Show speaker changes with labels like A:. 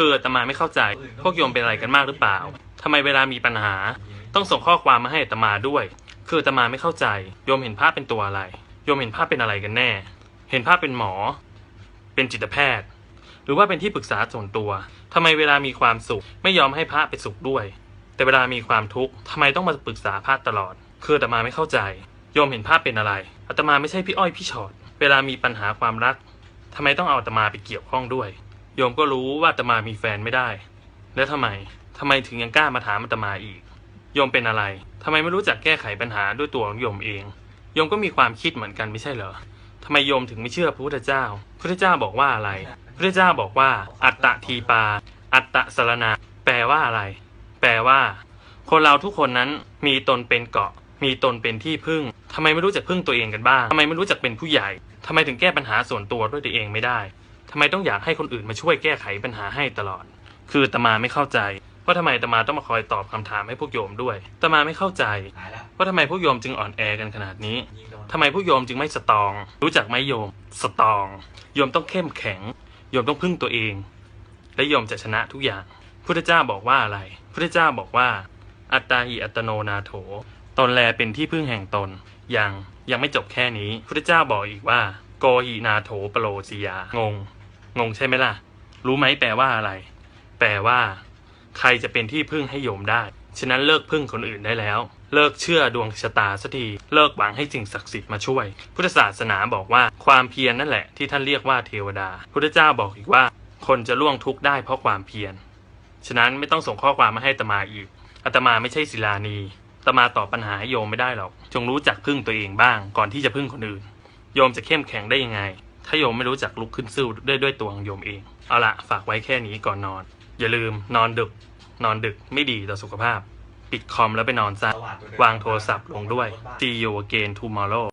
A: คืออาตมาไม่เข้าใจ พวกโยมเป็นอะไรกันมากหรือเปล่าทำไมเวลามีปัญหา ต้องส่งข้อความมาให้อาตมาด้วย คืออาตมาไม่เข้าใจ โยมเห็นภาพเป็นตัวอะไร โยมเห็นภาพเป็นอะไรกันแน่ เห็นภาพเป็นหมอ เป็นจิตแพทย์ หรือว่าเป็นที่ปรึกษาส่วนตัวทำไมเวลามีความสุข ไม่ยอมให้พระไปสุขด้วย แต่เวลามีความทุกข์ทำไมต้องมาปรึกษาพระตลอด คืออาตมาไม่เข้าใจ โยมเห็นภาพเป็นอะไรอาตมาไม่ใช่พี่อ้อยพี่ชอตเวลามีปัญหาความรักทำไมต้องเอาอาตมาไปเกี่ยวข้องด้วย โยมก็รู้ว่าตมามีแฟนไม่ได้ แล้วทำไมทำไมถึงยังกล้ามาถามอาตมาอีก โยมเป็นอะไรทำไมไม่รู้จักแก้ไขปัญหาด้วยตัวของโยมเอง โยมก็มีความคิดเหมือนกันไม่ใช่เหรอทำไมโยมถึงไม่เชื่อพระพุทธเจ้าพระพุทธเจ้าบอกว่าอะไรพระพุทธเจ้าบอกว่า อัตตะทีปา อัตตะสรณาแปลว่าอะไร แปลว่า คนเราทุกคนนั้นมีตนเป็นเกาะ มีตนเป็นที่พึ่งทำไมไม่รู้จักพึ่งตัวเองกันบ้างทำไมไม่รู้จักเป็นผู้ใหญ่ทำไมถึงแก้ปัญหาส่วนตัวด้วยตัวเองไม่ได้ ทำไมต้องอยากให้คนอื่นมาช่วยแก้ไขปัญหาให้ตลอด คืออาตมาไม่เข้าใจว่าทำไมอาตมาต้องมาคอยตอบคำถามให้พวกโยมด้วยอาตมาไม่เข้าใจ
B: หายแล้ว
A: ว่าทำไมพวกโยมจึงอ่อนแอกันขนาดนี้
B: ยิงโดน
A: ทำไมพวกโยมจึงไม่สตรอง รู้จักไหมโยม สตรอง โยมต้องเข้มแข็ง โยมต้องพึ่งตัวเอง และโยมจะชนะทุกอย่าง พุทธเจ้าบอกว่าอะไร พุทธเจ้าบอกว่า อัตตาหิอัตโนนาโถ ตนแลเป็นที่พึ่งแห่งตน ยังยังไม่จบแค่นี้ พุทธเจ้าบอกอีกว่า โกหินาโถปโลจิยางง งงใช่ไหมล่ะ รู้ไหมแปลว่าอะไร แปลว่า ใครจะเป็นที่พึ่งให้โยมได้ ฉะนั้นเลิกพึ่งคนอื่นได้แล้ว เลิกเชื่อดวงชะตาสักที เลิกหวังให้สิ่งศักดิ์สิทธิ์มาช่วย พุทธศาสนาบอกว่าความเพียรนั่นแหละที่ท่านเรียกว่าเทวดา พุทธเจ้าบอกอีกว่า คนจะล่วงทุกข์ได้เพราะความเพียร ฉะนั้นไม่ต้องส่งข้อความมาให้ตมาอีกอาตมาไม่ใช่ศิลานีตมาตอบปัญหาโยมไม่ได้หรอก จงรู้จักพึ่งตัวเองบ้าง ก่อนที่จะพึ่งคนอื่น โยมจะเข้มแข็งได้ยังไง ถ้าโยมไม่รู้จักลุกขึ้นสู้ด้วยด้วยตัวของโยมเอง เอาละฝากไว้แค่นี้ก่อนนอน อย่าลืมนอนดึก นอนดึกไม่ดีต่อสุขภาพ ปิดคอมแล้วไปนอนซะวางโทรศัพท์ลงด้วย See you again tomorrow